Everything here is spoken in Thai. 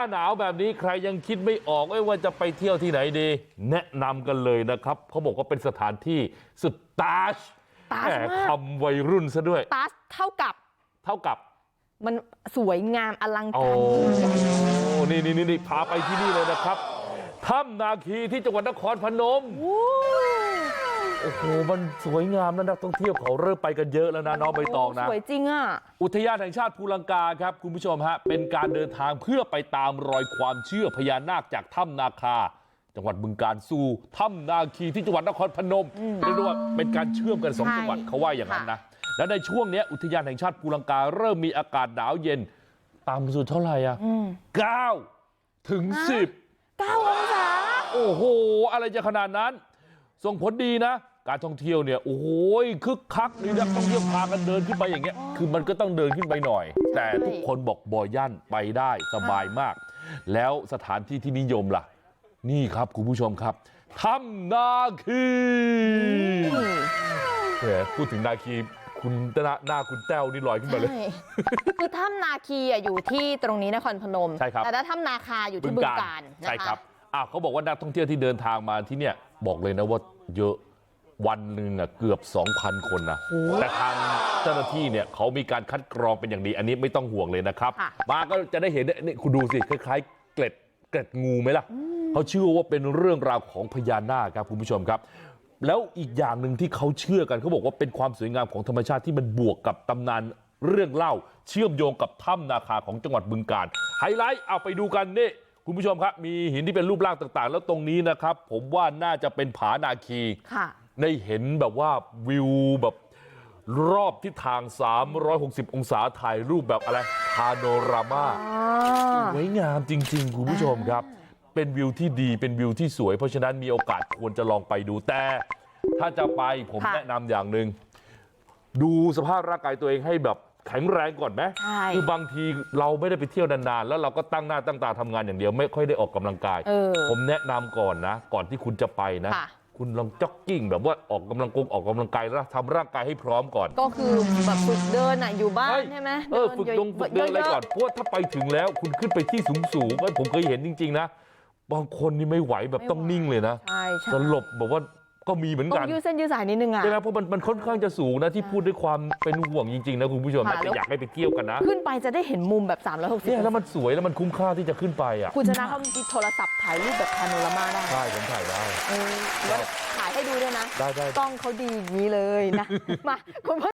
หน้าหนาวแบบนี้ใครยังคิดไม่ออกเอ้ยว่าจะไปเที่ยวที่ไหนดีแนะนำกันเลยนะครับเขาบอกว่าเป็นสถานที่สุดตาชตาชแหมมากคำวัยรุ่นซะด้วยตัสเท่ากับเท่ากับมันสวยงามอลังโอ้การนี่นี่นี่พาไปที่นี่เลยนะครับถ้ำนาคีที่จังหวัดนครพนม โอ้โอ้โหมันสวยงามนะนักท่องเที่ยวเขาเริ่มไปกันเยอะแล้วนะน้องใบตองนะสวยจริงอะอุทยานแห่งชาติภูลังกาครับคุณผู้ชมฮะเป็นการเดินทางเพื่อไปตามรอยความเชื่อพญานาคจากถ้ำนาคา จังหวัดบึงการสู่ถ้ำนาคีที่จังหวัดนครพนมเรียกได้ว่าเป็นการเชื่อมกันสองใช่จังหวัดเขาว่าอย่างนั้นนะและในช่วงเนี้ยอุทยานแห่งชาติภูลังกา เริ่มมีอากาศหนาวเย็นต่ำสุดเท่าไหร่อะอืม9ถึงฮะ10เก้าองศาโอ้โห อะไรจะขนาดนั้น ส่งผลดีนะ การท่องเที่ยวเนี่ยโอ้โหคึกคักนี่นักท่องเที่ยวพากันเดินขึ้นไปอย่างเงี้ยคือมันก็ต้องเดินขึ้นไปหน่อย แต่ทุกคนบอกบ่อยั่นไปได้สบายมาก แล้วสถานที่ที่นิยมล่ะ นี่ครับคุณผู้ชมครับถ้ำนาคีแหมพูดถึงนาคีคุณหน้าหน้าคุณแต้วนี่ลอยขึ้นมาเลยใช่คือถ้ำนาคีอะอยู่ที่ตรงนี้นครพนมใช่ครับแต่ถ้าถ้ำนาคาอยู่ที่บึงการนะะใช่ครับอะเขาบอกว่านักท่องเที่ยวที่เดินทางมาที่เนี่ยบอกเลยนะว่าเยอะ วันหนึ่งน่ะเกือบ2,000คนนะแต่ทางเจ้าหน้าที่เนี่ยเขามีการคัดกรองเป็นอย่างดีอันนี้ไม่ต้องห่วงเลยนะครับค่ะมาก็จะได้เห็นเนี่ยนี่คุณดูสิคล้ายๆเกล็ดเกล็ดงูไหมล่ะเขาเชื่อว่าเป็นเรื่องราวของพญานาคครับคุณผู้ชมครับ แล้วอีกอย่างหนึ่งที่เขาเชื่อกันเขาบอกว่าเป็นความสวยงามของธรรมชาติที่มันบวกกับตำนานเรื่องเล่า เชื่อมโยงกับถ้ำนาคาของจังหวัดบึงกาฬไฮไลท์เอาไปดูกันนี่คุณผู้ชมครับ มีหินที่เป็นรูปร่างต่าง ๆ แล้วตรงนี้นะครับ ผมว่าน่าจะเป็นผานาคีค่ะ ได้เห็นแบบว่าวิวแบบรอบทิศทาง360องศาถ่ายรูปแบบอะไรพาโนรามาสวยงามจริงๆคุณผู้ชมครับเป็นวิวที่ดีเป็นวิวที่สวยเพราะฉะนั้นมีโอกาสควรจะลองไปดูแต่ถ้าจะไปผมค่ะแนะนำอย่างหนึ่งดูสภาพร่างกายตัวเองให้แบบแข็งแรงก่อนไหมใช่คือบางทีเราไม่ได้ไปเที่ยวนานๆแล้วเราก็ตั้งหน้าตั้งตาทำงานอย่างเดียวไม่ค่อยได้ออกกำลังกายเออผมแนะนำก่อนนะก่อนที่คุณจะไปนะ ค่ะคุณลองจ็อกกิ้งแบบว่าออกกำลังกงออกกำลังกายแล้วทำร่างกายให้พร้อมก่อนก็คือแบบฝึกเดินอะอยู่บ้านเฮ้ยใช่ไหมเออฝึกดงฝึกเดินอะไรยๆก่อนเพราะว่าถ้าไปถึงแล้วคุณขึ้นไปที่สูงสูงๆผมเคยเห็นจริงๆนะบางคนนี่ไม่ไหวแบบต้องนิ่งเลยนะใช่ใช่สลบแบบว่า ก็มีเหมือนต้กัอนงยืดเส้นยืดสายนิดนึงอะใช่ไหมเพราะมันมันค่อนข้างจะสูงนะที่พูดด้วยความเป็นห่วงจริงๆนะคุณผู้ชมค่ะนะแต่แล้วอยากให้ไปเที่ยวกันนะขึ้นไปจะได้เห็นมุมแบบเนี่ย360แล้วมันสวยแล้วมันคุ้มค่าที่จะขึ้นไปอะคุณชนะเขามีโทรศัพท์ถ่ายรูปแบบพาโนรามาได้ใช่ผมถ่ายได้เออแล้วถ่ายให้ดูด้วยนะได้ได้กล้องเขาดีอย่างนี้เลยนะมาคุณผู้